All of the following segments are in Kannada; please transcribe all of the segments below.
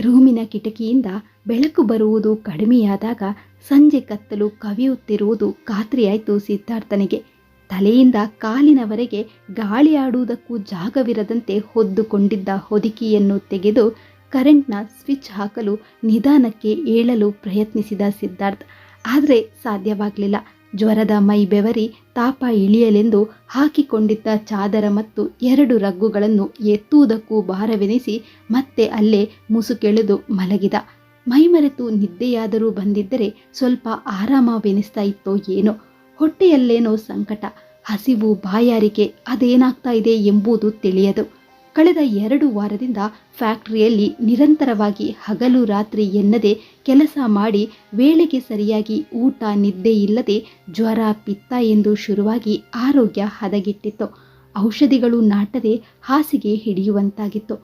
ರೂಮಿನ ಕಿಟಕಿಯಿಂದ ಬೆಳಕು ಬರುವುದು ಕಡಿಮೆಯಾದಾಗ ಸಂಜೆ ಕತ್ತಲು ಕವಿಯುತ್ತಿರುವುದು ಖಾತ್ರಿಯಾಯಿತು ಸಿದ್ಧಾರ್ಥನಿಗೆ. ತಲೆಯಿಂದ ಕಾಲಿನವರೆಗೆ ಗಾಳಿ ಆಡುವುದಕ್ಕೂ ಜಾಗವಿರದಂತೆ ಹೊದ್ದುಕೊಂಡಿದ್ದ ಹೊದಿಕೆಯನ್ನು ತೆಗೆದು ಕರೆಂಟ್ನ ಸ್ವಿಚ್ ಹಾಕಲು ನಿಧಾನಕ್ಕೆ ಏಳಲು ಪ್ರಯತ್ನಿಸಿದ ಸಿದ್ಧಾರ್ಥ್. ಆದರೆ ಸಾಧ್ಯವಾಗಲಿಲ್ಲ. ಜ್ವರದ ಮೈ ಬೆವರಿ, ತಾಪ ಇಳಿಯಲೆಂದು ಹಾಕಿಕೊಂಡಿದ್ದ ಚಾದರ ಮತ್ತು ಎರಡು ರಗ್ಗುಗಳನ್ನು ಎತ್ತುವುದಕ್ಕೂ ಭಾರವೆನಿಸಿ ಮತ್ತೆ ಅಲ್ಲೇ ಮುಸುಕೆಳೆದು ಮಲಗಿದ. ಮೈಮರೆತು ನಿದ್ದೆಯಾದರೂ ಬಂದಿದ್ದರೆ ಸ್ವಲ್ಪ ಆರಾಮವೆನಿಸ್ತಾ ಇತ್ತೋ ಏನೋ. ಹೊಟ್ಟೆಯಲ್ಲೇನೋ ಸಂಕಟ. ಹಸಿವು ಬಾಯಾರಿಕೆ ಅದೇನಾಗ್ತಾ ಇದೆ ಎಂಬುದು ತಿಳಿಯದು. ಕಳೆದ ಎರಡು ವಾರದಿಂದ ಫ್ಯಾಕ್ಟರಿಯಲ್ಲಿ ನಿರಂತರವಾಗಿ ಹಗಲು ರಾತ್ರಿ ಎನ್ನದೆ ಕೆಲಸ ಮಾಡಿ ವೇಳೆಗೆ ಸರಿಯಾಗಿ ಊಟ ನಿದ್ದೆ ಇಲ್ಲದೆ ಜ್ವರ, ಪಿತ್ತ ಎಂದು ಶುರುವಾಗಿ ಆರೋಗ್ಯ ಹದಗೆಟ್ಟಿತ್ತು. ಔಷಧಿಗಳು ನಾಟದೆ ಹಾಸಿಗೆ ಹಿಡಿಯುವಂತಾಗಿತ್ತು.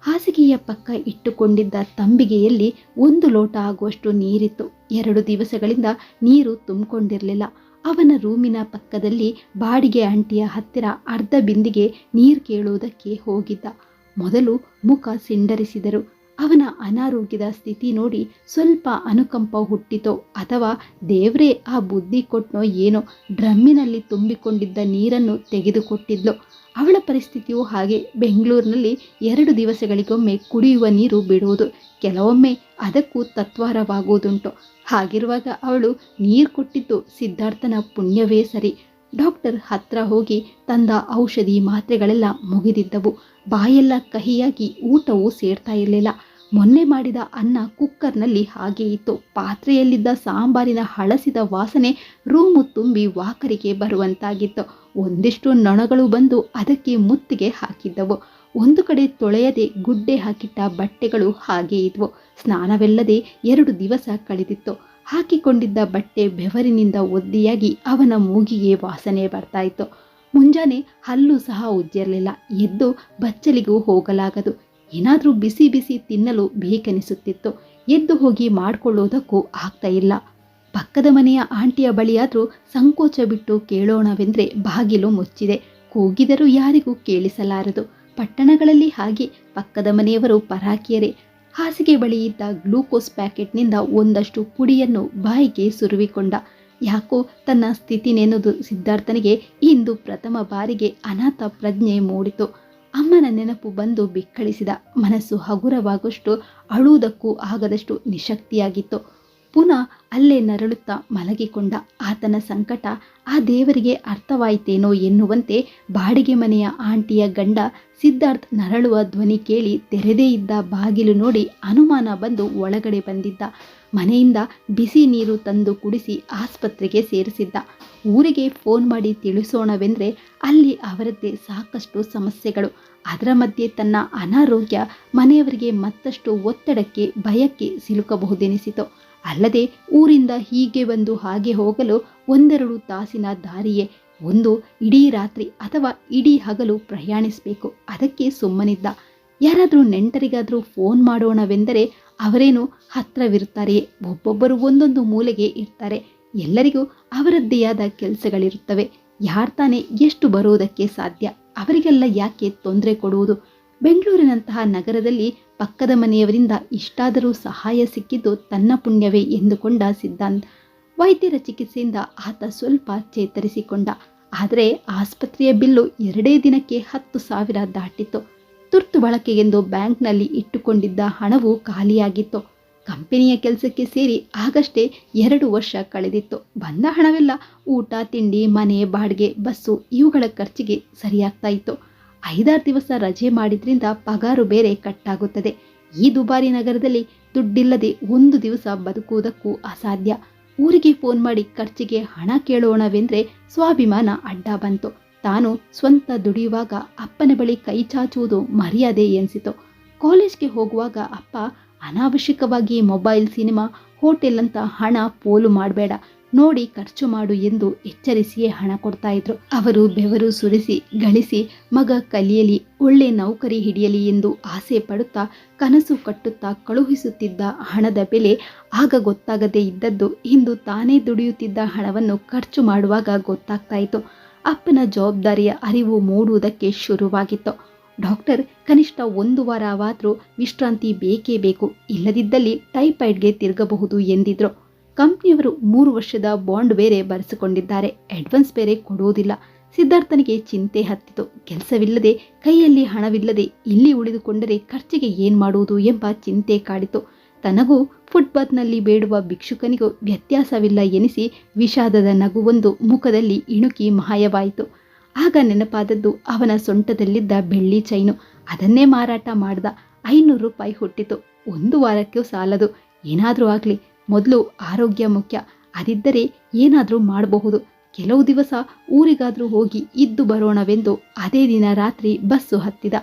ಹಾಸಿಗೆಯ ಪಕ್ಕ ಇಟ್ಟುಕೊಂಡಿದ್ದ ತಂಬಿಗೆಯಲ್ಲಿ ಒಂದು ಲೋಟ ಆಗುವಷ್ಟು ನೀರಿತ್ತು. ಎರಡು ದಿವಸಗಳಿಂದ ನೀರು ತುಂಬಿಕೊಂಡಿರಲಿಲ್ಲ. ಅವನ ರೂಮಿನ ಪಕ್ಕದಲ್ಲಿ ಬಾಡಿಗೆ ಅಂಟಿಯ ಹತ್ತಿರ ಅರ್ಧ ಬಿಂದಿಗೆ ನೀರು ಕೇಳುವುದಕ್ಕೆ ಹೋಗಿದ್ದ. ಮೊದಲು ಮುಖ ಸಿಂಡರಿಸಿದರು. ಅವನ ಅನಾರೋಗ್ಯದ ಸ್ಥಿತಿ ನೋಡಿ ಸ್ವಲ್ಪ ಅನುಕಂಪ ಹುಟ್ಟಿತೋ ಅಥವಾ ದೇವ್ರೇ ಆ ಬುದ್ಧಿ ಕೊಟ್ಟನೋ ಏನೋ ಡ್ರಮ್ಮಿನಲ್ಲಿ ತುಂಬಿಕೊಂಡಿದ್ದ ನೀರನ್ನು ತೆಗೆದುಕೊಟ್ಟಿದ್ಲು. ಅವಳ ಪರಿಸ್ಥಿತಿಯು ಹಾಗೆ. ಬೆಂಗಳೂರಿನಲ್ಲಿ ಎರಡು ದಿವಸಗಳಿಗೊಮ್ಮೆ ಕುಡಿಯುವ ನೀರು ಬಿಡುವುದು ಕೆಲವೊಮ್ಮೆ ಅದಕ್ಕೂ ತತ್ವಾರವಾಗುವುದುಂಟು. ಹಾಗಿರುವಾಗ ಅವಳು ನೀರು ಕೊಟ್ಟಿದ್ದು ಸಿದ್ಧಾರ್ಥನ ಪುಣ್ಯವೇ ಸರಿ. ಡಾಕ್ಟರ್ ಹತ್ರ ಹೋಗಿ ತಂದ ಔಷಧಿ ಮಾತ್ರೆಗಳೆಲ್ಲ ಮುಗಿದಿದ್ದವು. ಬಾಯೆಲ್ಲ ಕಹಿಯಾಗಿ ಊಟವೂ ಸೇರ್ತಾ ಇರಲಿಲ್ಲ. ಮೊನ್ನೆ ಮಾಡಿದ ಅನ್ನ ಕುಕ್ಕರ್ನಲ್ಲಿ ಹಾಗೆ ಇತ್ತು. ಪಾತ್ರೆಯಲ್ಲಿದ್ದ ಸಾಂಬಾರಿನ ಹಳಸಿದ ವಾಸನೆ ರೂಮು ತುಂಬಿ ವಾಕರಿಗೆ ಬರುವಂತಾಗಿತ್ತು. ಒಂದಿಷ್ಟು ನೊಣಗಳು ಬಂದು ಅದಕ್ಕೆ ಮುತ್ತಿಗೆ ಹಾಕಿದ್ದವು. ಒಂದು ಕಡೆ ತೊಳೆಯದೆ ಗುಡ್ಡೆ ಹಾಕಿಟ್ಟ ಬಟ್ಟೆಗಳು ಹಾಗೆ ಇದ್ವು. ಸ್ನಾನವೆಲ್ಲದೆ ಎರಡು ದಿವಸ ಕಳೆದಿತ್ತು. ಹಾಕಿಕೊಂಡಿದ್ದ ಬಟ್ಟೆ ಬೆವರಿನಿಂದ ಒದ್ದಿಯಾಗಿ ಅವನ ಮೂಗಿಗೆ ವಾಸನೆ ಬರ್ತಾ ಇತ್ತು. ಮುಂಜಾನೆ ಹಲ್ಲು ಸಹ ಉಜ್ಜಿರಲಿಲ್ಲ. ಎದ್ದು ಬಚ್ಚಲಿಗೂ ಹೋಗಲಾಗದು. ಏನಾದರೂ ಬಿಸಿ ಬಿಸಿ ತಿನ್ನಲು ಬೇಕೆನಿಸುತ್ತಿತ್ತು. ಎದ್ದು ಹೋಗಿ ಮಾಡಿಕೊಳ್ಳೋದಕ್ಕೂ ಆಗ್ತಾ ಇಲ್ಲ. ಪಕ್ಕದ ಮನೆಯ ಆಂಟಿಯ ಬಳಿಯಾದರೂ ಸಂಕೋಚ ಬಿಟ್ಟು ಕೇಳೋಣವೆಂದರೆ ಬಾಗಿಲು ಮುಚ್ಚಿದೆ. ಕೂಗಿದರೂ ಯಾರಿಗೂ ಕೇಳಿಸಲಾರದು. ಪಟ್ಟಣಗಳಲ್ಲಿ ಹಾಗೆ ಪಕ್ಕದ ಮನೆಯವರು ಪರಾಕಿಯರೇ. ಹಾಸಿಗೆ ಬಳಿ ಇದ್ದ ಗ್ಲೂಕೋಸ್ ಪ್ಯಾಕೆಟ್ನಿಂದ ಒಂದಷ್ಟು ಪುಡಿಯನ್ನು ಬಾಯಿಗೆ ಸುರುವಿಕೊಂಡ. ಯಾಕೋ ತನ್ನ ಸ್ಥಿತಿ ನೆನೆದು ಸಿದ್ಧಾರ್ಥನಿಗೆ ಇಂದು ಪ್ರಥಮ ಬಾರಿಗೆ ಅನಾಥ ಪ್ರಜ್ಞೆ ಮೂಡಿತು. ಅಮ್ಮನ ನೆನಪು ಬಂದು ಬಿಕ್ಕಳಿಸಿದ. ಮನಸ್ಸು ಹಗುರವಾಗುವಷ್ಟು ಅಳುವುದಕ್ಕೂ ಆಗದಷ್ಟು ನಿಶಕ್ತಿಯಾಗಿತ್ತು. ಪುನಃ ಅಲ್ಲೇ ನರಳುತ್ತಾ ಮಲಗಿಕೊಂಡ ಆತನ ಸಂಕಟ ಆ ದೇವರಿಗೆ ಅರ್ಥವಾಯಿತೇನೋ ಎನ್ನುವಂತೆ ಬಾಡಿಗೆ ಮನೆಯ ಆಂಟಿಯ ಗಂಡ ಸಿದ್ಧಾರ್ಥ್ ನರಳುವ ಧ್ವನಿ ಕೇಳಿ ತೆರೆದೇ ಇದ್ದ ಬಾಗಿಲು ನೋಡಿ ಅನುಮಾನ ಬಂದು ಒಳಗಡೆ ಬಂದಿದ್ದ. ಮನೆಯಿಂದ ಬಿಸಿ ನೀರು ತಂದು ಕುಡಿಸಿ ಆಸ್ಪತ್ರೆಗೆ ಸೇರಿಸಿದ್ದ. ಊರಿಗೆ ಫೋನ್ ಮಾಡಿ ತಿಳಿಸೋಣವೆಂದರೆ ಅಲ್ಲಿ ಅವರದ್ದೇ ಸಾಕಷ್ಟು ಸಮಸ್ಯೆಗಳು. ಅದರ ಮಧ್ಯೆ ತನ್ನ ಅನಾರೋಗ್ಯ ಮನೆಯವರಿಗೆ ಮತ್ತಷ್ಟು ಒತ್ತಡಕ್ಕೆ, ಭಯಕ್ಕೆ ಸಿಲುಕಬಹುದೆನಿಸಿತು. ಅಲ್ಲದೆ ಊರಿಂದ ಹೀಗೆ ಬಂದು ಹಾಗೆ ಹೋಗಲು ಒಂದೆರಡು ತಾಸಿನ ದಾರಿಯೇ ಒಂದು ಇಡೀ ರಾತ್ರಿ ಅಥವಾ ಇಡೀ ಹಗಲು ಪ್ರಯಾಣಿಸಬೇಕು. ಅದಕ್ಕೆ ಸುಮ್ಮನಿದ್ದ. ಯಾರಾದರೂ ನೆಂಟರಿಗಾದರೂ ಫೋನ್ ಮಾಡೋಣವೆಂದರೆ ಅವರೇನು ಹತ್ತಿರವಿರುತ್ತಾರೆಯೇ ಒಬ್ಬೊಬ್ಬರು ಒಂದೊಂದು ಮೂಲೆಗೆ ಇರ್ತಾರೆ. ಎಲ್ಲರಿಗೂ ಅವರದ್ದೇ ಆದ ಕೆಲಸಗಳಿರುತ್ತವೆ ತಾನೇ ಎಷ್ಟು ಬರುವುದಕ್ಕೆ ಸಾಧ್ಯ? ಅವರಿಗೆಲ್ಲ ಯಾಕೆ ತೊಂದರೆ ಕೊಡುವುದು? ಬೆಂಗಳೂರಿನಂತಹ ನಗರದಲ್ಲಿ ಪಕ್ಕದ ಮನೆಯವರಿಂದ ಇಷ್ಟಾದರೂ ಸಹಾಯ ಸಿಕ್ಕಿದ್ದು ತನ್ನ ಪುಣ್ಯವೇ ಎಂದುಕೊಂಡ ಸಿದ್ಧಾಂತ್. ವೈದ್ಯರ ಚಿಕಿತ್ಸೆಯಿಂದ ಆತ ಸ್ವಲ್ಪ ಚೇತರಿಸಿಕೊಂಡ. ಆದರೆ ಆಸ್ಪತ್ರೆಯ ಬಿಲ್ಲು ಎರಡೇ ದಿನಕ್ಕೆ ಹತ್ತು ಸಾವಿರ ದಾಟಿತ್ತು. ತುರ್ತು ಬಳಕೆಗೆಂದು ಬ್ಯಾಂಕ್ನಲ್ಲಿ ಇಟ್ಟುಕೊಂಡಿದ್ದ ಹಣವು ಖಾಲಿಯಾಗಿತ್ತು. ಕಂಪನಿಯ ಕೆಲಸಕ್ಕೆ ಸೇರಿ ಆಗಷ್ಟೇ ಎರಡು ವರ್ಷ ಕಳೆದಿತ್ತು. ಬಂದ ಹಣವೆಲ್ಲ ಊಟ, ತಿಂಡಿ, ಮನೆ, ಬಾಡಿಗೆ, ಬಸ್ಸು ಇವುಗಳ ಖರ್ಚಿಗೆ ಸರಿಯಾಗ್ತಾ ಇತ್ತು. ಐದಾರು ದಿವಸ ರಜೆ ಮಾಡಿದ್ರಿಂದ ಪಗಾರು ಬೇರೆ ಕಟ್ಟಾಗುತ್ತದೆ. ಈ ದುಬಾರಿ ನಗರದಲ್ಲಿ ದುಡ್ಡಿಲ್ಲದೆ ಒಂದು ದಿವಸ ಬದುಕುವುದಕ್ಕೂ ಅಸಾಧ್ಯ. ಊರಿಗೆ ಫೋನ್ ಮಾಡಿ ಖರ್ಚಿಗೆ ಹಣ ಕೇಳೋಣವೆಂದರೆ ಸ್ವಾಭಿಮಾನ ಅಡ್ಡ ಬಂತು. ತಾನು ಸ್ವಂತ ದುಡಿಯುವಾಗ ಅಪ್ಪನ ಬಳಿ ಕೈ ಚಾಚುವುದು ಮರ್ಯಾದೆ ಎನಿಸಿತು. ಕಾಲೇಜ್ಗೆ ಹೋಗುವಾಗ ಅಪ್ಪ ಅನಾವಶ್ಯಕವಾಗಿ ಮೊಬೈಲ್, ಸಿನಿಮಾ, ಹೋಟೆಲ್ ಅಂತ ಹಣ ಪೋಲು ಮಾಡಬೇಡ. ನೋಡಿ ಖರ್ಚು ಮಾಡು ಎಂದು ಎಚ್ಚರಿಸಿಯೇ ಹಣ ಕೊಡ್ತಾ ಇದ್ರು ಅವರು ಬೆವರು ಸುರಿಸಿ, ಗಳಿಸಿ, ಮಗ ಕಲಿಯಲಿ, ಒಳ್ಳೆ ನೌಕರಿ ಹಿಡಿಯಲಿ ಎಂದು ಆಸೆ ಪಡುತ್ತಾ, ಕನಸು ಕಟ್ಟುತ್ತಾ ಕಳುಹಿಸುತ್ತಿದ್ದ ಹಣದ ಬೆಲೆ ಆಗ ಗೊತ್ತಾಗದೇ ಇದ್ದದ್ದು ಇಂದು ತಾನೇ ದುಡಿಯುತ್ತಿದ್ದ ಹಣವನ್ನು ಖರ್ಚು ಮಾಡುವಾಗ ಗೊತ್ತಾಗ್ತಾ ಇತ್ತು ಅಪ್ಪನ ಜವಾಬ್ದಾರಿಯ ಅರಿವು ಮೂಡುವುದಕ್ಕೆ ಶುರುವಾಗಿತ್ತು. ಡಾಕ್ಟರ್, ಕನಿಷ್ಠ ಒಂದು ವಾರವಾದರೂ ವಿಶ್ರಾಂತಿ ಬೇಕೇ ಬೇಕು. ಇಲ್ಲದಿದ್ದಲ್ಲಿ ಟೈಫಾಯ್ಡ್ಗೆ ತಿರುಗಬಹುದು ಎಂದಿದ್ರು. ಕಂಪ್ನಿಯವರು ಮೂರು ವರ್ಷದ ಬಾಂಡ್ ಬೇರೆ ಬರೆಸಿಕೊಂಡಿದ್ದಾರೆ. ಅಡ್ವಾನ್ಸ್ ಬೇರೆ ಕೊಡುವುದಿಲ್ಲ ಸಿದ್ಧಾರ್ಥನಿಗೆ ಚಿಂತೆ ಹತ್ತಿತು. ಕೆಲಸವಿಲ್ಲದೆ, ಕೈಯಲ್ಲಿ ಹಣವಿಲ್ಲದೆ ಇಲ್ಲಿ ಉಳಿದುಕೊಂಡರೆ ಖರ್ಚಿಗೆ ಏನ್ ಮಾಡುವುದು ಎಂಬ ಚಿಂತೆ ಕಾಡಿತು. ತನಗೂ ಫುಟ್ಪಾತ್ನಲ್ಲಿ ಬೇಡುವ ಭಿಕ್ಷುಕನಿಗೂ ವ್ಯತ್ಯಾಸವಿಲ್ಲ ಎನಿಸಿ ವಿಷಾದದ ನಗುವೊಂದು ಮುಖದಲ್ಲಿ ಇಣುಕಿ ಮಾಯವಾಯಿತು. ಆಗ ನೆನಪಾದದ್ದು ಅವನ ಸೊಂಟದಲ್ಲಿದ್ದ ಬೆಳ್ಳಿ ಚೈನು. ಅದನ್ನೇ ಮಾರಾಟ ಮಾಡ್ದ. ಐನೂರು ರೂಪಾಯಿ ಹುಟ್ಟಿತು. ಒಂದು ವಾರಕ್ಕೂ ಸಾಲದು. ಏನಾದರೂ ಆಗಲಿ. ಮೊದಲು ಆರೋಗ್ಯ ಮುಖ್ಯ. ಅದಿದ್ದರೆ ಏನಾದರೂ ಮಾಡಬಹುದು. ಕೆಲವು ದಿವಸ ಊರಿಗಾದರೂ ಹೋಗಿ ಇದ್ದು ಬರೋಣವೆಂದು ಅದೇ ದಿನ ರಾತ್ರಿ ಬಸ್ಸು ಹತ್ತಿದ.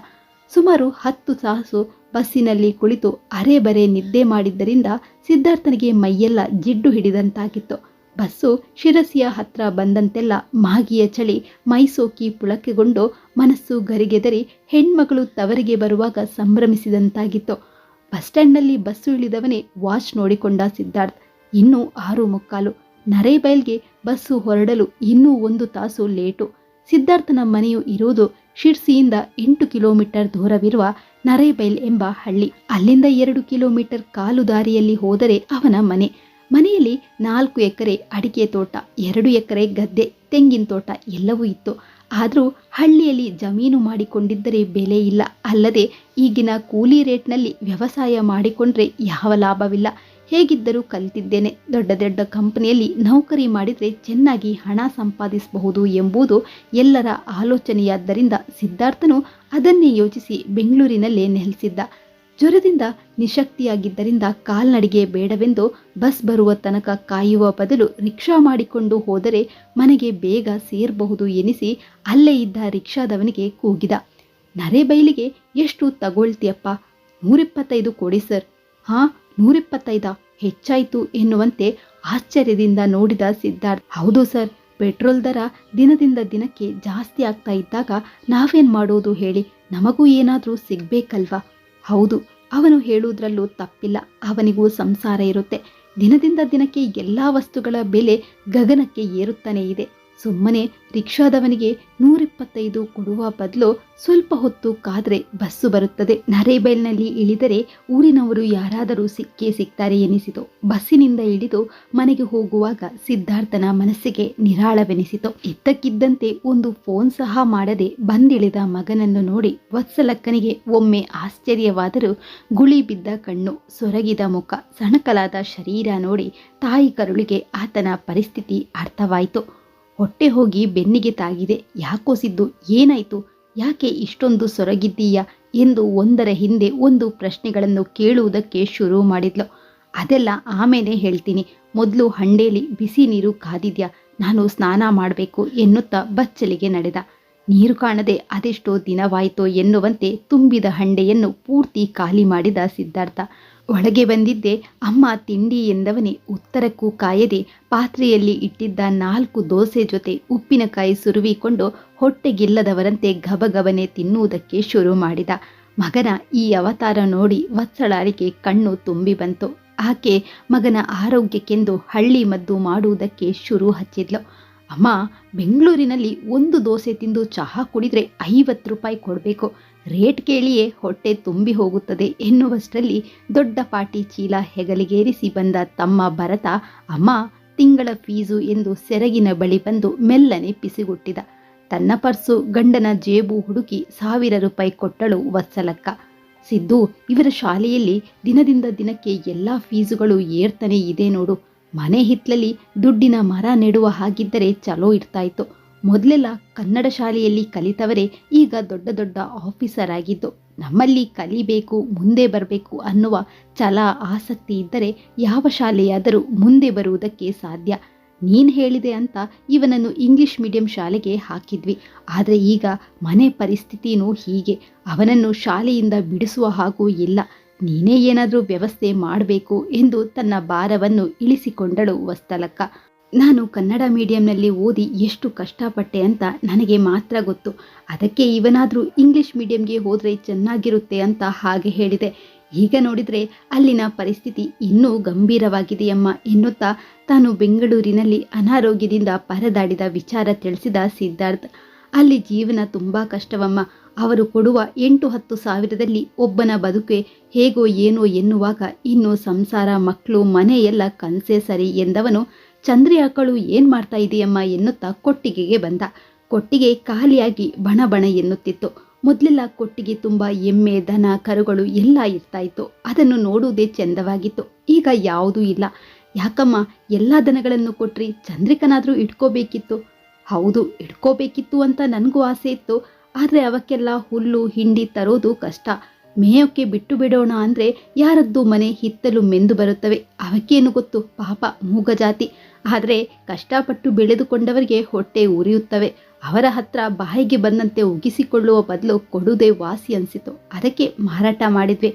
ಸುಮಾರು ಹತ್ತು ತಾಸು ಬಸ್ಸಿನಲ್ಲಿ ಕುಳಿತು ಅರೆ ಬರೆ ನಿದ್ದೆ ಮಾಡಿದ್ದರಿಂದ ಸಿದ್ಧಾರ್ಥನಿಗೆ ಮೈಯೆಲ್ಲ ಜಿಡ್ಡು ಹಿಡಿದಂತಾಗಿತ್ತು. ಬಸ್ಸು ಶಿರಸಿಯ ಹತ್ರ ಬಂದಂತೆಲ್ಲ ಮಾಗಿಯ ಚಳಿ ಮೈಸೋಕಿ ಪುಳಕೆಗೊಂಡು ಮನಸ್ಸು ಗರಿಗೆದರಿ ಹೆಣ್ಮಗಳು ತವರಿಗೆ ಬರುವಾಗ ಸಂಭ್ರಮಿಸಿದಂತಾಗಿತ್ತು. ಬಸ್ ಸ್ಟ್ಯಾಂಡ್ನಲ್ಲಿ ಬಸ್ಸು ಇಳಿದವನೇ ವಾಚ್ ನೋಡಿಕೊಂಡ ಸಿದ್ಧಾರ್ಥ್. ಇನ್ನೂ ಆರು ಮುಕ್ಕಾಲು. ನರೇಬೈಲ್ಗೆ ಬಸ್ಸು ಹೊರಡಲು ಇನ್ನೂ ಒಂದು ತಾಸು ಲೇಟು. ಸಿದ್ಧಾರ್ಥನ ಮನೆಯು ಇರುವುದು ಶಿರ್ಸಿಯಿಂದ ಎಂಟು ಕಿಲೋಮೀಟರ್ ದೂರವಿರುವ ನರೇಬೈಲ್ ಎಂಬ ಹಳ್ಳಿ. ಅಲ್ಲಿಂದ ಎರಡು ಕಿಲೋಮೀಟರ್ ಕಾಲು ದಾರಿಯಲ್ಲಿ ಹೋದರೆ ಅವನ ಮನೆ. ಮನೆಯಲ್ಲಿ ನಾಲ್ಕು ಎಕರೆ ಅಡಿಕೆ ತೋಟ, ಎರಡು ಎಕರೆ ಗದ್ದೆ, ತೆಂಗಿನ ತೋಟ ಎಲ್ಲವೂ ಇತ್ತು. ಆದರೂ ಹಳ್ಳಿಯಲ್ಲಿ ಜಮೀನು ಮಾಡಿಕೊಂಡಿದ್ದರೆ ಬೆಲೆ ಇಲ್ಲ. ಅಲ್ಲದೆ ಈಗಿನ ಕೂಲಿ ರೇಟ್ನಲ್ಲಿ ವ್ಯವಸಾಯ ಮಾಡಿಕೊಂಡ್ರೆ ಯಾವ ಲಾಭವಿಲ್ಲ. ಹೇಗಿದ್ದರೂ ಕಲಿತಿದ್ದೇನೆ. ದೊಡ್ಡ ದೊಡ್ಡ ಕಂಪನಿಯಲ್ಲಿ ನೌಕರಿ ಮಾಡಿದರೆ ಚೆನ್ನಾಗಿ ಹಣ ಸಂಪಾದಿಸಬಹುದು ಎಂಬುದು ಎಲ್ಲರ ಆಲೋಚನೆಯಾದ್ದರಿಂದ ಸಿದ್ಧಾರ್ಥನು ಅದನ್ನೇ ಯೋಚಿಸಿ ಬೆಂಗಳೂರಿನಲ್ಲೇ ನೆಲೆಸಿದ್ದ. ಜ್ವರದಿಂದ ನಿಶಕ್ತಿಯಾಗಿದ್ದರಿಂದ ಕಾಲ್ನಡಿಗೆ ಬೇಡವೆಂದು ಬಸ್ ಬರುವ ತನಕ ಕಾಯುವ ಬದಲು ರಿಕ್ಷಾ ಮಾಡಿಕೊಂಡು ಹೋದರೆ ಮನೆಗೆ ಬೇಗ ಸೇರಬಹುದು ಎನಿಸಿ ಅಲ್ಲೇ ಇದ್ದ ರಿಕ್ಷಾದವನಿಗೆ ಕೂಗಿದ. ನರೇಬೈಲಿಗೆ ಎಷ್ಟು ತಗೊಳ್ತೀಯಪ್ಪ? ನೂರಿಪ್ಪತ್ತೈದು ಕೊಡಿ ಸರ್. ಹಾ, ನೂರಿಪ್ಪತ್ತೈದ. ಹೆಚ್ಚಾಯಿತು ಎನ್ನುವಂತೆ ಆಶ್ಚರ್ಯದಿಂದ ನೋಡಿದ ಸಿದ್ಧಾರ್ಥ್, ಹೌದು ಸರ್, ಪೆಟ್ರೋಲ್ ದರ ದಿನದಿಂದ ದಿನಕ್ಕೆ ಜಾಸ್ತಿ ಆಗ್ತಾ ಇದ್ದಾಗ ನಾವೇನ್ ಮಾಡೋದು ಹೇಳಿ? ನಮಗೂ ಏನಾದರೂ ಸಿಗ್ಬೇಕಲ್ವಾ? ಹೌದು, ಅವನು ಹೇಳುವುದರಲ್ಲೂ ತಪ್ಪಿಲ್ಲ. ಅವನಿಗೂ ಸಂಸಾರ ಇರುತ್ತೆ. ದಿನದಿಂದ ದಿನಕ್ಕೆ ಎಲ್ಲ ವಸ್ತುಗಳ ಬೆಲೆ ಗಗನಕ್ಕೆ ಏರುತ್ತಾನೇ ಇದೆ. ಸುಮ್ಮನೆ ರಿಕ್ಷಾದವನಿಗೆ ನೂರಿಪ್ಪತ್ತೈದು ಕೊಡುವ ಬದಲು ಸ್ವಲ್ಪ ಹೊತ್ತು ಕಾದ್ರೆ ಬಸ್ಸು ಬರುತ್ತದೆ. ನರೇಬೈಲ್ನಲ್ಲಿ ಇಳಿದರೆ ಊರಿನವರು ಯಾರಾದರೂ ಸಿಕ್ಕೇ ಸಿಗ್ತಾರೆ ಎನಿಸಿತು. ಬಸ್ಸಿನಿಂದ ಇಳಿದು ಮನೆಗೆ ಹೋಗುವಾಗ ಸಿದ್ಧಾರ್ಥನ ಮನಸ್ಸಿಗೆ ನಿರಾಳವೆನಿಸಿತು. ಇದ್ದಕ್ಕಿದ್ದಂತೆ ಒಂದು ಫೋನ್ ಸಹ ಮಾಡದೆ ಬಂದಿಳಿದ ಮಗನನ್ನು ನೋಡಿ ವತ್ಸಲಕ್ಕನಿಗೆ ಒಮ್ಮೆ ಆಶ್ಚರ್ಯವಾದರೂ ಗುಳಿ ಬಿದ್ದ ಕಣ್ಣು, ಸೊರಗಿದ ಮುಖ, ಸಣಕಲಾದ ಶರೀರ ನೋಡಿ ತಾಯಿ ಕರುಳಿಗೆ ಆತನ ಪರಿಸ್ಥಿತಿ ಅರ್ಥವಾಯಿತು. ಹೊಟ್ಟೆ ಹೋಗಿ ಬೆನ್ನಿಗೆ ತಾಗಿದೆ. ಯಾಕೋ ಸಿದ್ದು, ಏನಾಯ್ತು? ಯಾಕೆ ಇಷ್ಟೊಂದು ಸೊರಗಿದ್ದೀಯಾ ಎಂದು ಒಂದರ ಹಿಂದೆ ಒಂದು ಪ್ರಶ್ನೆಗಳನ್ನು ಕೇಳುವುದಕ್ಕೆ ಶುರು ಮಾಡಿದ್ಲು. ಅದೆಲ್ಲ ಆಮೇಲೆ ಹೇಳ್ತೀನಿ. ಮೊದಲು ಹಂಡೇಲಿ ಬಿಸಿ ನೀರು ಕಾದಿದ್ಯಾ? ನಾನು ಸ್ನಾನ ಮಾಡಬೇಕು ಎನ್ನುತ್ತಾ ಬಚ್ಚಲಿಗೆ ನಡೆದ. ನೀರು ಕಾಣದೆ ಅದೆಷ್ಟೋ ದಿನವಾಯಿತೋ ಎನ್ನುವಂತೆ ತುಂಬಿದ ಹಂಡೆಯನ್ನು ಪೂರ್ತಿ ಖಾಲಿ ಮಾಡಿದ ಸಿದ್ಧಾರ್ಥ. ಒಳಗೆ ಬಂದಿದ್ದೆ, ಅಮ್ಮ, ತಿಂಡಿ ಎಂದವನೇ ಉತ್ತರಕ್ಕೂ ಕಾಯದೆ ಪಾತ್ರೆಯಲ್ಲಿ ಇಟ್ಟಿದ್ದ ನಾಲ್ಕು ದೋಸೆ ಜೊತೆ ಉಪ್ಪಿನಕಾಯಿ ಸುರುವಿಕೊಂಡು ಹೊಟ್ಟೆಗಿಲ್ಲದವರಂತೆ ಗಬಗಬನೆ ತಿನ್ನುವುದಕ್ಕೆ ಶುರು ಮಾಡಿದ. ಮಗನ ಈ ಅವತಾರ ನೋಡಿ ವತ್ಸಳಾರಿಕೆ ಕಣ್ಣು ತುಂಬಿ ಬಂತು. ಆಕೆ ಮಗನ ಆರೋಗ್ಯಕ್ಕೆಂದು ಹಳ್ಳಿ ಮದ್ದು ಮಾಡುವುದಕ್ಕೆ ಶುರು ಹಚ್ಚಿದ್ಲು. ಅಮ್ಮ, ಬೆಂಗಳೂರಿನಲ್ಲಿ ಒಂದು ದೋಸೆ ತಿಂದು ಚಹಾ ಕುಡಿದ್ರೆ ಐವತ್ತು ರೂಪಾಯಿ ಕೊಡಬೇಕು. ರೇಟ್ ಕೇಳಿಯೇ ಹೊಟ್ಟೆ ತುಂಬಿ ಹೋಗುತ್ತದೆ ಎನ್ನುವಷ್ಟರಲ್ಲಿ ದೊಡ್ಡ ಪಾಟಿ ಚೀಲ ಹೆಗಲಿಗೇರಿಸಿ ಬಂದ ತಮ್ಮ ಭರತ, ಅಮ್ಮ, ತಿಂಗಳ ಫೀಸು ಎಂದು ಸೆರಗಿನ ಬಳಿ ಬಂದು ಮೆಲ್ಲನೆ ಪಿಸಿಗುಟ್ಟಿದ. ತನ್ನ ಪರ್ಸು ಗಂಡನ ಜೇಬು ಹುಡುಕಿ ಸಾವಿರ ರೂಪಾಯಿ ಕೊಟ್ಟಳು ವತ್ಸಲಕ್ಕ. ಸಿದ್ದು, ಇವರ ಶಾಲೆಯಲ್ಲಿ ದಿನದಿಂದ ದಿನಕ್ಕೆ ಎಲ್ಲ ಫೀಸುಗಳು ಏರ್ತಾನೆ ಇದೆ ನೋಡು. ಮನೆ ಹಿತ್ತಲಲ್ಲಿ ದುಡ್ಡಿನ ಮರ ನೆಡುವ ಹಾಗಿದ್ದರೆ ಚಲೋ ಇರ್ತಾಯಿತ್ತು ಮೊದಲೆಲ್ಲ ಕನ್ನಡ ಶಾಲೆಯಲ್ಲಿ ಕಲಿತವರೇ ಈಗ ದೊಡ್ಡ ದೊಡ್ಡ ಆಫೀಸರ್ ಆಗಿದ್ದು ನಮ್ಮಲ್ಲಿ ಕಲಿಬೇಕು, ಮುಂದೆ ಬರಬೇಕು ಅನ್ನುವ ಛಲ, ಆಸಕ್ತಿ ಇದ್ದರೆ ಯಾವ ಶಾಲೆಯಾದರೂ ಮುಂದೆ ಬರುವುದಕ್ಕೆ ಸಾಧ್ಯ. ನೀನು ಹೇಳಿದೆ ಅಂತ ಇವನನ್ನು ಇಂಗ್ಲಿಷ್ ಮೀಡಿಯಂ ಶಾಲೆಗೆ ಹಾಕಿದ್ವಿ. ಆದರೆ ಈಗ ಮನೆ ಪರಿಸ್ಥಿತಿನೂ ಹೀಗೆ. ಅವನನ್ನು ಶಾಲೆಯಿಂದ ಬಿಡಿಸುವ ಹಾಗೂ ಇಲ್ಲ. ನೀನೇ ಏನಾದರೂ ವ್ಯವಸ್ಥೆ ಮಾಡಬೇಕು ಎಂದು ತನ್ನ ಭಾರವನ್ನು ಇಳಿಸಿಕೊಂಡಳು ವಸ್ತಲಕ್ಕ ನಾನು ಕನ್ನಡ ಮೀಡಿಯಂನಲ್ಲಿ ಓದಿ ಎಷ್ಟು ಕಷ್ಟಪಟ್ಟೆ ಅಂತ ನನಗೆ ಮಾತ್ರ ಗೊತ್ತು. ಅದಕ್ಕೆ ಇವನಾದರೂ ಇಂಗ್ಲಿಷ್ ಮೀಡಿಯಂಗೆ ಹೋದರೆ ಚೆನ್ನಾಗಿರುತ್ತೆ ಅಂತ ಹಾಗೆ ಹೇಳಿದೆ. ಈಗ ನೋಡಿದರೆ ಅಲ್ಲಿನ ಪರಿಸ್ಥಿತಿ ಇನ್ನೂ ಗಂಭೀರವಾಗಿದೆಯಮ್ಮ ಎನ್ನುತ್ತಾ ತಾನು ಬೆಂಗಳೂರಿನಲ್ಲಿ ಅನಾರೋಗ್ಯದಿಂದ ಪರದಾಡಿದ ವಿಚಾರ ತಿಳಿಸಿದ ಸಿದ್ಧಾರ್ಥ್. ಅಲ್ಲಿ ಜೀವನ ತುಂಬ ಕಷ್ಟವಮ್ಮ. ಅವರು ಕೊಡುವ ಎಂಟು ಹತ್ತು ಸಾವಿರದಲ್ಲಿ ಒಬ್ಬನ ಬದುಕೆ ಹೇಗೋ ಏನೋ ಎನ್ನುವಾಗ ಇನ್ನು ಸಂಸಾರ, ಮಕ್ಕಳು, ಮನೆ ಎಲ್ಲ ಕನಸೇ ಸರಿ ಎಂದವನು ಚಂದ್ರಿ ಅಕ್ಕಳು ಏನು ಮಾಡ್ತಾ ಇದೆಯಮ್ಮ ಎನ್ನುತ್ತಾ ಕೊಟ್ಟಿಗೆಗೆ ಬಂದ. ಕೊಟ್ಟಿಗೆ ಖಾಲಿಯಾಗಿ ಬಣ ಬಣ ಎನ್ನುತ್ತಿತ್ತು. ಮೊದಲೆಲ್ಲ ಕೊಟ್ಟಿಗೆ ತುಂಬ ಎಮ್ಮೆ, ದನ, ಕರುಗಳು ಎಲ್ಲ ಇರ್ತಾ ಇತ್ತು ಅದನ್ನು ನೋಡುವುದೇ ಚೆಂದವಾಗಿತ್ತು. ಈಗ ಯಾವುದೂ ಇಲ್ಲ. ಯಾಕಮ್ಮ ಎಲ್ಲ ದನಗಳನ್ನು ಕೊಟ್ರಿ ಚಂದ್ರಿಕನಾದರೂ ಇಟ್ಕೋಬೇಕಿತ್ತು? ಹೌದು, ಇಟ್ಕೋಬೇಕಿತ್ತು ಅಂತ ನನಗೂ ಆಸೆ ಇತ್ತು. ಆದರೆ ಅವಕ್ಕೆಲ್ಲ ಹುಲ್ಲು, ಹಿಂಡಿ ತರೋದು ಕಷ್ಟ. ಮೇಯೋಕ್ಕೆ ಬಿಟ್ಟು ಬಿಡೋಣ ಅಂದರೆ ಯಾರದ್ದು ಮನೆ ಹಿತ್ತಲು ಮೆಂದು ಬರುತ್ತವೆ? ಅವಕ್ಕೇನು ಗೊತ್ತು? ಪಾಪ ಮೂಗ ಜಾತಿ ಆದರೆ ಕಷ್ಟಪಟ್ಟು ಬೆಳೆದುಕೊಂಡವರಿಗೆ ಹೊಟ್ಟೆ ಉರಿಯುತ್ತವೆ. ಅವರ ಹತ್ರ ಬಾಯಿಗೆ ಬಂದಂತೆ ಉಗಿಸಿಕೊಳ್ಳುವ ಬದಲು ಕೊಡುವುದೇ ವಾಸಿ ಅನಿಸಿತು. ಅದಕ್ಕೆ ಮಾರಾಟ ಮಾಡಿದ್ವಿ.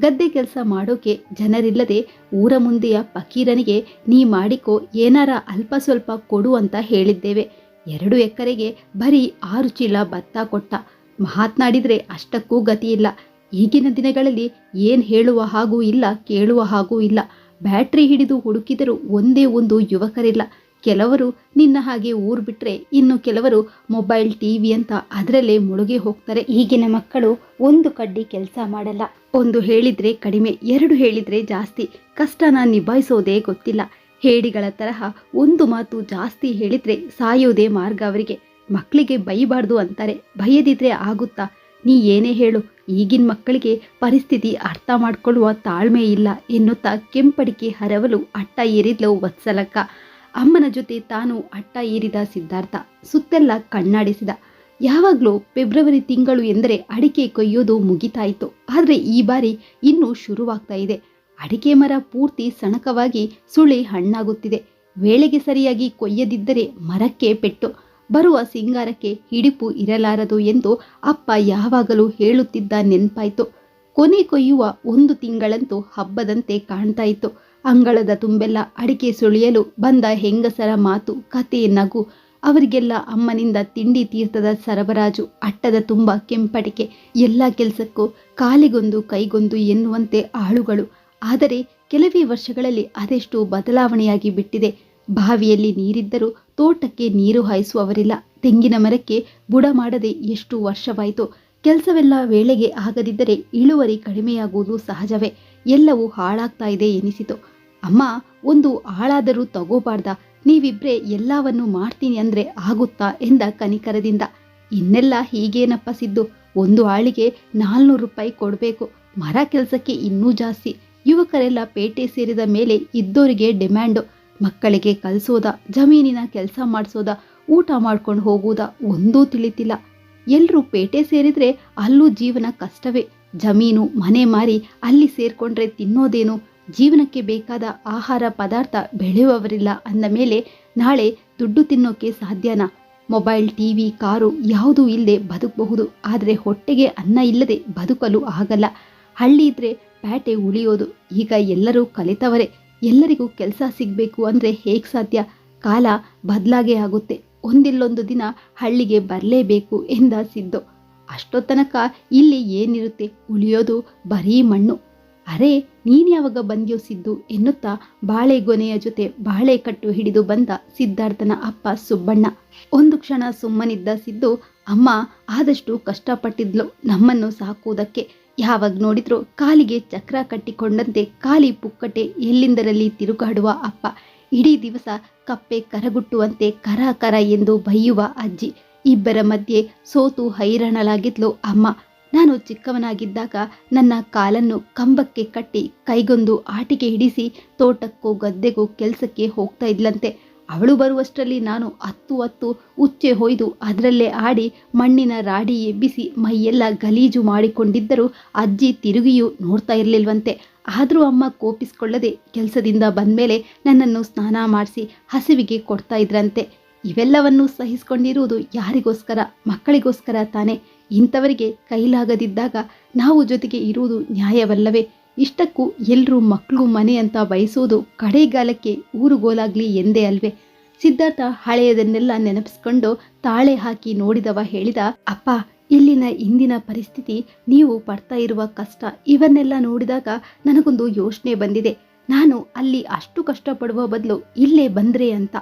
ಗದ್ದೆ ಕೆಲಸ ಮಾಡೋಕೆ ಜನರಿಲ್ಲದೆ ಊರ ಮುಂದೆಯ ಫಕೀರನಿಗೆ, ನೀ ಮಾಡಿಕೋ, ಏನಾರ ಅಲ್ಪ ಸ್ವಲ್ಪ ಕೊಡು ಅಂತ ಹೇಳಿದ್ದೇವೆ. ಎರಡು ಎಕರೆಗೆ ಬರೀ ಆರು ಚೀಲ ಭತ್ತ ಕೊಟ್ಟ. ಮಾತನಾಡಿದರೆ ಅಷ್ಟಕ್ಕೂ ಗತಿಯಿಲ್ಲ. ಈಗಿನ ದಿನಗಳಲ್ಲಿ ಏನು ಹೇಳುವ ಹಾಗೂ ಇಲ್ಲ, ಕೇಳುವ ಹಾಗೂ ಇಲ್ಲ. ಬ್ಯಾಟ್ರಿ ಹಿಡಿದು ಹುಡುಕಿದರೂ ಒಂದೇ ಒಂದು ಯುವಕರಿಲ್ಲ. ಕೆಲವರು ನಿನ್ನ ಹಾಗೆ ಊರು ಬಿಟ್ಟರೆ ಇನ್ನು ಕೆಲವರು ಮೊಬೈಲ್, ಟಿವಿ ಅಂತ ಅದರಲ್ಲೇ ಮುಳುಗಿ ಹೋಗ್ತಾರೆ. ಈಗಿನ ಮಕ್ಕಳು ಒಂದು ಕಡ್ಡಿ ಕೆಲಸ ಮಾಡಲ್ಲ. ಒಂದು ಹೇಳಿದರೆ ಕಡಿಮೆ, ಎರಡು ಹೇಳಿದರೆ ಜಾಸ್ತಿ. ಕಷ್ಟನ ನಿಭಾಯಿಸೋದೇ ಗೊತ್ತಿಲ್ಲ. ಹೇಡಿಗಳ ತರಹ ಒಂದು ಮಾತು ಜಾಸ್ತಿ ಹೇಳಿದ್ರೆ ಸಾಯೋದೇ ಮಾರ್ಗ ಅವರಿಗೆ. ಮಕ್ಕಳಿಗೆ ಬೈಬಾರ್ದು ಅಂತಾರೆ. ಬೈಯದಿದ್ರೆ ಆಗುತ್ತಾ? ನೀ ಏನೇ ಹೇಳು, ಈಗಿನ ಮಕ್ಕಳಿಗೆ ಪರಿಸ್ಥಿತಿ ಅರ್ಥ ಮಾಡಿಕೊಳ್ಳುವ ತಾಳ್ಮೆ ಇಲ್ಲ ಎನ್ನುತ್ತಾ ಕೆಂಪಡಿಕೆ ಹರವಲು ಅಟ್ಟ ಏರಿದ್ಲು ವತ್ಸಲಕ್ಕ. ಅಮ್ಮನ ಜೊತೆ ತಾನು ಅಟ್ಟ ಏರಿದ ಸಿದ್ಧಾರ್ಥ. ಸುತ್ತೆಲ್ಲ ಕಣ್ಣಾಡಿಸಿದ. ಯಾವಾಗಲೂ ಫೆಬ್ರವರಿ ತಿಂಗಳು ಎಂದರೆ ಅಡಿಕೆ ಕೊಯ್ಯೋದು ಮುಗಿತಾಯಿತು. ಆದರೆ ಈ ಬಾರಿ ಇನ್ನೂ ಶುರುವಾಗ್ತಾ ಇದೆ. ಅಡಿಕೆ ಮರ ಪೂರ್ತಿ ಸಣಕವಾಗಿ ಸುಳಿ ಹಣ್ಣಾಗುತ್ತಿದೆ. ವೇಳೆಗೆ ಸರಿಯಾಗಿ ಕೊಯ್ಯದಿದ್ದರೆ ಮರಕ್ಕೆ ಪೆಟ್ಟು. ಬರುವ ಸಿಂಗಾರಕ್ಕೆ ಹಿಡಿಪು ಇರಲಾರದು ಎಂದು ಅಪ್ಪ ಯಾವಾಗಲೂ ಹೇಳುತ್ತಿದ್ದ ನೆನ್ಪಾಯಿತು. ಕೊನೆ ಕೊಯ್ಯುವ ಒಂದು ತಿಂಗಳಂತೂ ಹಬ್ಬದಂತೆ ಕಾಣ್ತಾ ಇತ್ತು ಅಂಗಳದ ತುಂಬೆಲ್ಲ ಅಡಿಕೆ ಸುಳಿಯಲು ಬಂದ ಹೆಂಗಸರ ಮಾತು, ಕತೆ, ನಗು. ಅವರಿಗೆಲ್ಲ ಅಮ್ಮನಿಂದ ತಿಂಡಿ ತೀರ್ಥದ ಸರಬರಾಜು, ಅಟ್ಟದ ತುಂಬ ಕೆಂಪಡಿಕೆ. ಎಲ್ಲ ಕೆಲಸಕ್ಕೂ ಕಾಲಿಗೊಂದು ಕೈಗೊಂದು ಎನ್ನುವಂತೆ ಆಳುಗಳು. ಆದರೆ ಕೆಲವೇ ವರ್ಷಗಳಲ್ಲಿ ಅದೆಷ್ಟು ಬದಲಾವಣೆಯಾಗಿ ಬಿಟ್ಟಿದೆ. ಬಾವಿಯಲ್ಲಿ ನೀರಿದ್ದರೂ ತೋಟಕ್ಕೆ ನೀರು ಹಾಯಿಸುವವರಿಲ್ಲ. ತೆಂಗಿನ ಮರಕ್ಕೆ ಬುಡ ಮಾಡದೆ ಎಷ್ಟು ವರ್ಷವಾಯಿತು. ಕೆಲಸವೆಲ್ಲ ವೇಳೆಗೆ ಆಗದಿದ್ದರೆ ಇಳುವರಿ ಕಡಿಮೆಯಾಗುವುದು ಸಹಜವೇ. ಎಲ್ಲವೂ ಹಾಳಾಗ್ತಾ ಇದೆ ಎನಿಸಿತು. ಅಮ್ಮ, ಒಂದು ಹಾಳಾದರೂ ತಗೋಬಾರ್ದ? ನೀವಿಬ್ರೆ ಎಲ್ಲವನ್ನು ಮಾಡ್ತೀನಿ ಅಂದ್ರೆ ಆಗುತ್ತಾ ಎಂದ ಕನಿಕರದಿಂದ. ಇನ್ನೆಲ್ಲ ಹೀಗೇನಪ್ಪ ಸಿದ್ದು? ಒಂದು ಆಳಿಗೆ ನಾಲ್ನೂರು ರೂಪಾಯಿ ಕೊಡಬೇಕು. ಮರ ಕೆಲಸಕ್ಕೆ ಇನ್ನೂ ಜಾಸ್ತಿ. ಯುವಕರೆಲ್ಲ ಪೇಟೆ ಸೇರಿದ ಮೇಲೆ ಇದ್ದೋರಿಗೆ ಡಿಮ್ಯಾಂಡು. ಮಕ್ಕಳಿಗೆ ಕಲಿಸೋದ, ಜಮೀನಿನ ಕೆಲಸ ಮಾಡಿಸೋದ, ಊಟ ಮಾಡ್ಕೊಂಡು ಹೋಗೋದ ಒಂದೂ ತಿಳಿತಿಲ್ಲ. ಎಲ್ಲರೂ ಪೇಟೆ ಸೇರಿದ್ರೆ ಅಲ್ಲೂ ಜೀವನ ಕಷ್ಟವೇ. ಜಮೀನು, ಮನೆ ಮಾರಿ ಅಲ್ಲಿ ಸೇರಿಕೊಂಡ್ರೆ ತಿನ್ನೋದೇನು? ಜೀವನಕ್ಕೆ ಬೇಕಾದ ಆಹಾರ ಪದಾರ್ಥ ಬೆಳೆಯುವವರಿಲ್ಲ ಅಂದ ಮೇಲೆ ನಾಳೆ ದುಡ್ಡು ತಿನ್ನೋಕೆ ಸಾಧ್ಯನಾ? ಮೊಬೈಲ್, ಟಿವಿ, ಕಾರು ಯಾವುದೂ ಇಲ್ಲದೆ ಬದುಕಬಹುದು. ಆದರೆ ಹೊಟ್ಟೆಗೆ ಅನ್ನ ಇಲ್ಲದೆ ಬದುಕಲು ಆಗಲ್ಲ. ಹಳ್ಳಿ ಇದ್ರೆ ಪ್ಯಾಟೆ ಉಳಿಯೋದು ಈಗ ಎಲ್ಲರೂ ಕಲಿತವರೇ. ಎಲ್ಲರಿಗೂ ಕೆಲಸ ಸಿಗಬೇಕು ಅಂದರೆ ಹೇಗೆ ಸಾಧ್ಯ? ಕಾಲ ಬದಲಾಗೇ ಆಗುತ್ತೆ. ಒಂದಿಲ್ಲೊಂದು ದಿನ ಹಳ್ಳಿಗೆ ಬರಲೇಬೇಕು ಎಂದ ಸಿದ್ದು. ಅಷ್ಟೊತ್ತನಕ ಇಲ್ಲಿ ಏನಿರುತ್ತೆ? ಉಳಿಯೋದು ಬರೀ ಮಣ್ಣು. ಅರೆ, ನೀನು ಯಾವಾಗ ಬಂದ್ಯೋ ಸಿದ್ದು ಎನ್ನುತ್ತಾ ಬಾಳೆಗೊನೆಯ ಜೊತೆ ಬಾಳೆ ಕಟ್ಟು ಹಿಡಿದು ಬಂದ ಸಿದ್ಧಾರ್ಥನ ಅಪ್ಪ ಸುಬ್ಬಣ್ಣ. ಒಂದು ಕ್ಷಣ ಸುಮ್ಮನಿದ್ದ ಸಿದ್ದು, ಅಮ್ಮ, ಆದಷ್ಟು ಕಷ್ಟಪಟ್ಟಿದ್ಲು ನಮ್ಮನ್ನು ಸಾಕುವುದಕ್ಕೆ. ಯಾವಾಗ ನೋಡಿದ್ರೂ ಕಾಲಿಗೆ ಚಕ್ರ ಕಟ್ಟಿಕೊಂಡಂತೆ ಕಾಲಿ ಪುಕ್ಕಟೆ ಎಲ್ಲಿಂದರಲ್ಲಿ ತಿರುಗಾಡುವ ಅಪ್ಪ. ಇಡೀ ದಿವಸ ಕಪ್ಪೆ ಕರಗುಟ್ಟುವಂತೆ ಕರ ಕರ ಎಂದು ಬೈಯುವ ಅಜ್ಜಿ. ಇಬ್ಬರ ಮಧ್ಯೆ ಸೋತು ಹೈರಾಣಲಾಗಿದ್ಲು ಅಮ್ಮ. ನಾನು ಚಿಕ್ಕವನಾಗಿದ್ದಾಗ ನನ್ನ ಕಾಲನ್ನು ಕಂಬಕ್ಕೆ ಕಟ್ಟಿ ಕೈಗೊಂದು ಆಟಿಕೆ ಹಿಡಿಸಿ ತೋಟಕ್ಕೂ ಗದ್ದೆಗೂ ಕೆಲಸಕ್ಕೆ ಹೋಗ್ತಾ ಇದ್ಲಂತೆ. ಅವಳು ಬರುವಷ್ಟರಲ್ಲಿ ನಾನು ಹತ್ತು ಹತ್ತು ಉಚ್ಚೆ ಹೊಯ್ದು ಅದರಲ್ಲೇ ಆಡಿ ಮಣ್ಣಿನ ರಾಡಿ ಎಬ್ಬಿಸಿ ಮೈಯೆಲ್ಲ ಗಲೀಜು ಮಾಡಿಕೊಂಡಿದ್ದರೂ ಅಜ್ಜಿ ತಿರುಗಿಯೂ ನೋಡ್ತಾ ಇರಲಿಲ್ವಂತೆ. ಆದರೂ ಅಮ್ಮ ಕೋಪಿಸ್ಕೊಳ್ಳದೆ ಕೆಲಸದಿಂದ ಬಂದಮೇಲೆ ನನ್ನನ್ನು ಸ್ನಾನ ಮಾಡಿಸಿ ಹಸಿವಿಗೆ ಕೊಡ್ತಾ ಇದ್ರಂತೆ. ಇವೆಲ್ಲವನ್ನು ಸಹಿಸಿಕೊಂಡಿರುವುದು ಯಾರಿಗೋಸ್ಕರ? ಮಕ್ಕಳಿಗೋಸ್ಕರ ತಾನೇ? ಇಂಥವರಿಗೆ ಕೈಲಾಗದಿದ್ದಾಗ ನಾವು ಜೊತೆಗೆ ಇರುವುದು ನ್ಯಾಯವಲ್ಲವೇ? ಇಷ್ಟಕ್ಕೂ ಎಲ್ಲರೂ ಮಕ್ಕಳು ಮನೆ ಅಂತ ಬಯಸೋದು ಕಡೆಗಾಲಕ್ಕೆ ಊರುಗೋಲಾಗ್ಲಿ ಎಂದೇ ಅಲ್ವೇ. ಸಿದ್ಧಾರ್ಥ ಹಳೆಯದನ್ನೆಲ್ಲ ನೆನಪಿಸ್ಕೊಂಡು ತಾಳೆ ಹಾಕಿ ನೋಡಿದವ ಹೇಳಿದ, ಅಪ್ಪ, ಇಲ್ಲಿನ ಇಂದಿನ ಪರಿಸ್ಥಿತಿ, ನೀವು ಪಡ್ತಾ ಇರುವ ಕಷ್ಟ, ಇವನ್ನೆಲ್ಲ ನೋಡಿದಾಗ ನನಗೊಂದು ಯೋಚನೆ ಬಂದಿದೆ. ನಾನು ಅಲ್ಲಿ ಅಷ್ಟು ಕಷ್ಟಪಡುವ ಬದಲು ಇಲ್ಲೇ ಬಂದ್ರೆ ಅಂತ.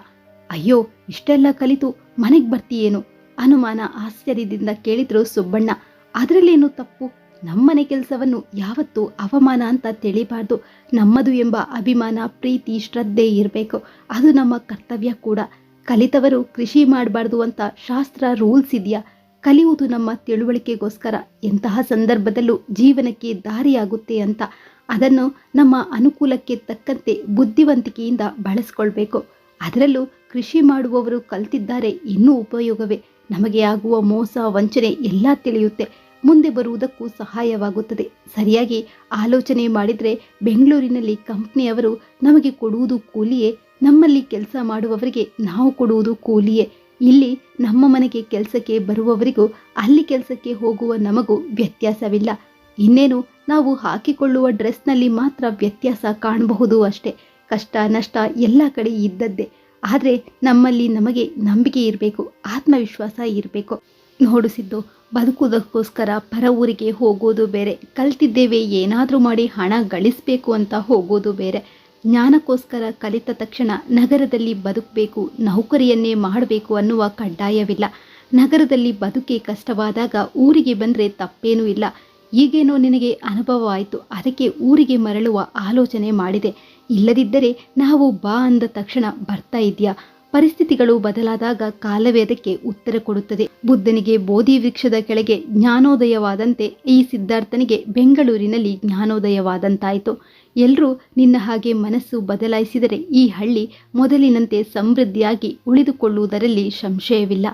ಅಯ್ಯೋ, ಇಷ್ಟೆಲ್ಲ ಕಲಿತು ಮನೆಗೆ ಬರ್ತೀಯೇನು? ಅನುಮಾನ ಆಶ್ಚರ್ಯದಿಂದ ಕೇಳಿದ್ರು ಸುಬ್ಬಣ್ಣ. ಅದರಲ್ಲೇನು ತಪ್ಪು? ನಮ್ಮನೆ ಕೆಲಸವನ್ನು ಯಾವತ್ತೂ ಅವಮಾನ ಅಂತ ತಿಳಿಬಾರ್ದು. ನಮ್ಮದು ಎಂಬ ಅಭಿಮಾನ, ಪ್ರೀತಿ, ಶ್ರದ್ಧೆ ಇರಬೇಕು. ಅದು ನಮ್ಮ ಕರ್ತವ್ಯ ಕೂಡ. ಕಲಿತವರು ಕೃಷಿ ಮಾಡಬಾರ್ದು ಅಂತ ಶಾಸ್ತ್ರ ರೂಲ್ಸ್ ಇದೆಯಾ? ಕಲಿಯುವುದು ನಮ್ಮ ತಿಳುವಳಿಕೆಗೋಸ್ಕರ. ಎಂತಹ ಸಂದರ್ಭದಲ್ಲೂ ಜೀವನಕ್ಕೆ ದಾರಿಯಾಗುತ್ತೆ ಅಂತ. ಅದನ್ನು ನಮ್ಮ ಅನುಕೂಲಕ್ಕೆ ತಕ್ಕಂತೆ ಬುದ್ಧಿವಂತಿಕೆಯಿಂದ ಬಳಸ್ಕೊಳ್ಬೇಕು. ಅದರಲ್ಲೂ ಕೃಷಿ ಮಾಡುವವರು ಕಲ್ತಿದ್ದಾರೆ ಇನ್ನೂ ಉಪಯೋಗವೇ. ನಮಗೆ ಆಗುವ ಮೋಸ, ವಂಚನೆ ಎಲ್ಲ ತಿಳಿಯುತ್ತೆ. ಮುಂದೆ ಬರುವುದಕ್ಕೂ ಸಹಾಯವಾಗುತ್ತದೆ. ಸರಿಯಾಗಿ ಆಲೋಚನೆ ಮಾಡಿದರೆ ಬೆಂಗಳೂರಿನಲ್ಲಿ ಕಂಪ್ನಿಯವರು ನಮಗೆ ಕೊಡುವುದು ಕೂಲಿಯೇ, ನಮ್ಮಲ್ಲಿ ಕೆಲಸ ಮಾಡುವವರಿಗೆ ನಾವು ಕೊಡುವುದು ಕೂಲಿಯೇ. ಇಲ್ಲಿ ನಮ್ಮ ಮನೆಗೆ ಕೆಲಸಕ್ಕೆ ಬರುವವರಿಗೂ ಅಲ್ಲಿ ಕೆಲಸಕ್ಕೆ ಹೋಗುವ ನಮಗೂ ವ್ಯತ್ಯಾಸವಿಲ್ಲ. ಇನ್ನೇನು, ನಾವು ಹಾಕಿಕೊಳ್ಳುವ ಡ್ರೆಸ್ನಲ್ಲಿ ಮಾತ್ರ ವ್ಯತ್ಯಾಸ ಕಾಣಬಹುದು ಅಷ್ಟೇ. ಕಷ್ಟ, ನಷ್ಟ ಎಲ್ಲ ಕಡೆ ಇದ್ದದ್ದೇ. ಆದರೆ ನಮ್ಮಲ್ಲಿ ನಮಗೆ ನಂಬಿಕೆ ಇರಬೇಕು, ಆತ್ಮವಿಶ್ವಾಸ ಇರಬೇಕು. ನೋಡಿಸಿದ್ದು ಬದುಕುವುದಕ್ಕೋಸ್ಕರ ಪರ ಊರಿಗೆ ಹೋಗೋದು ಬೇರೆ. ಕಲ್ತಿದ್ದೇವೆ, ಏನಾದರೂ ಮಾಡಿ ಹಣ ಗಳಿಸಬೇಕು ಅಂತ ಹೋಗೋದು ಬೇರೆ. ಜ್ಞಾನಕ್ಕೋಸ್ಕರ ಕಲಿತ ತಕ್ಷಣ ನಗರದಲ್ಲಿ ಬದುಕಬೇಕು, ನೌಕರಿಯನ್ನೇ ಮಾಡಬೇಕು ಅನ್ನುವ ಕಡ್ಡಾಯವಿಲ್ಲ. ನಗರದಲ್ಲಿ ಬದುಕೆ ಕಷ್ಟವಾದಾಗ ಊರಿಗೆ ಬಂದರೆ ತಪ್ಪೇನೂ ಇಲ್ಲ. ಈಗೇನೋ ನಿನಗೆ ಅನುಭವ ಆಯಿತು, ಅದಕ್ಕೆ ಊರಿಗೆ ಮರಳುವ ಆಲೋಚನೆ ಮಾಡಿದೆ. ಇಲ್ಲದಿದ್ದರೆ ನಾವು ಬಾ ಅಂದ ತಕ್ಷಣ ಬರ್ತಾ ಇದೆಯಾ ಪರಿಸ್ಥಿತಿಗಳು ಬದಲಾದಾಗ ಕಾಲವೇ ಅದಕ್ಕೆ ಉತ್ತರ ಕೊಡುತ್ತದೆ. ಬುದ್ಧನಿಗೆ ಬೋಧಿ ವೃಕ್ಷದ ಕೆಳಗೆ ಜ್ಞಾನೋದಯವಾದಂತೆ ಈ ಸಿದ್ಧಾರ್ಥನಿಗೆ ಬೆಂಗಳೂರಿನಲ್ಲಿ ಜ್ಞಾನೋದಯವಾದಂತಾಯಿತು. ಎಲ್ಲರೂ ನಿನ್ನ ಹಾಗೆ ಮನಸ್ಸು ಬದಲಾಯಿಸಿದರೆ ಈ ಹಳ್ಳಿ ಮೊದಲಿನಂತೆ ಸಮೃದ್ಧಿಯಾಗಿ ಉಳಿದುಕೊಳ್ಳುವುದರಲ್ಲಿ ಸಂಶಯವಿಲ್ಲ.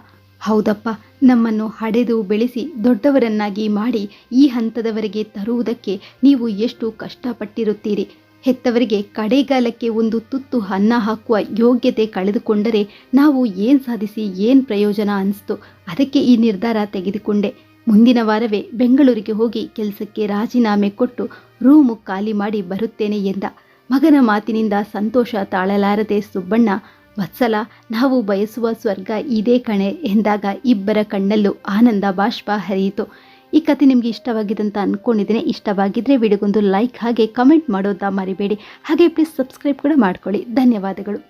ಹೌದಪ್ಪ, ನಮ್ಮನ್ನು ಹಡೆದು ಬೆಳೆಸಿ ದೊಡ್ಡವರನ್ನಾಗಿ ಮಾಡಿ ಈ ಹಂತದವರೆಗೆ ತರುವುದಕ್ಕೆ ನೀವು ಎಷ್ಟು ಕಷ್ಟಪಟ್ಟಿರುತ್ತೀರಿ? ಹೆತ್ತವರಿಗೆ ಕಡೆಗಾಲಕ್ಕೆ ಒಂದು ತುತ್ತು ಅನ್ನ ಹಾಕುವ ಯೋಗ್ಯತೆ ಕಳೆದುಕೊಂಡರೆ ನಾವು ಏನು ಸಾಧಿಸಿ ಏನು ಪ್ರಯೋಜನ ಅನಿಸ್ತು? ಅದಕ್ಕೆ ಈ ನಿರ್ಧಾರ ತೆಗೆದುಕೊಂಡೆ. ಮುಂದಿನ ವಾರವೇ ಬೆಂಗಳೂರಿಗೆ ಹೋಗಿ ಕೆಲಸಕ್ಕೆ ರಾಜೀನಾಮೆ ಕೊಟ್ಟು ರೂಮು ಖಾಲಿ ಮಾಡಿ ಬರುತ್ತೇನೆ ಎಂದ. ಮಗನ ಮಾತಿನಿಂದ ಸಂತೋಷ ತಾಳಲಾರದೆ ಸುಬ್ಬಣ್ಣ, ವತ್ಸಲ, ನಾವು ಬಯಸುವ ಸ್ವರ್ಗ ಇದೇ ಕಣೆ ಎಂದಾಗ ಇಬ್ಬರ ಕಣ್ಣಲ್ಲೂ ಆನಂದ ಬಾಷ್ಪ ಹರಿಯಿತು. ಈ ಕತೆ ನಿಮಗೆ ಇಷ್ಟವಾಗಿದೆ ಅಂತ ಅಂದ್ಕೊಂಡಿದ್ದೀನಿ ಇಷ್ಟವಾಗಿದ್ದರೆ ವಿಡಿಯೋಗೊಂದು ಲೈಕ್ ಹಾಗೆ ಕಮೆಂಟ್ ಮಾಡೋದನ್ನ ಮರಿಬೇಡಿ. ಹಾಗೆ ಪ್ಲೀಸ್ ಸಬ್ಸ್ಕ್ರೈಬ್ ಕೂಡ ಮಾಡ್ಕೊಳ್ಳಿ. ಧನ್ಯವಾದಗಳು.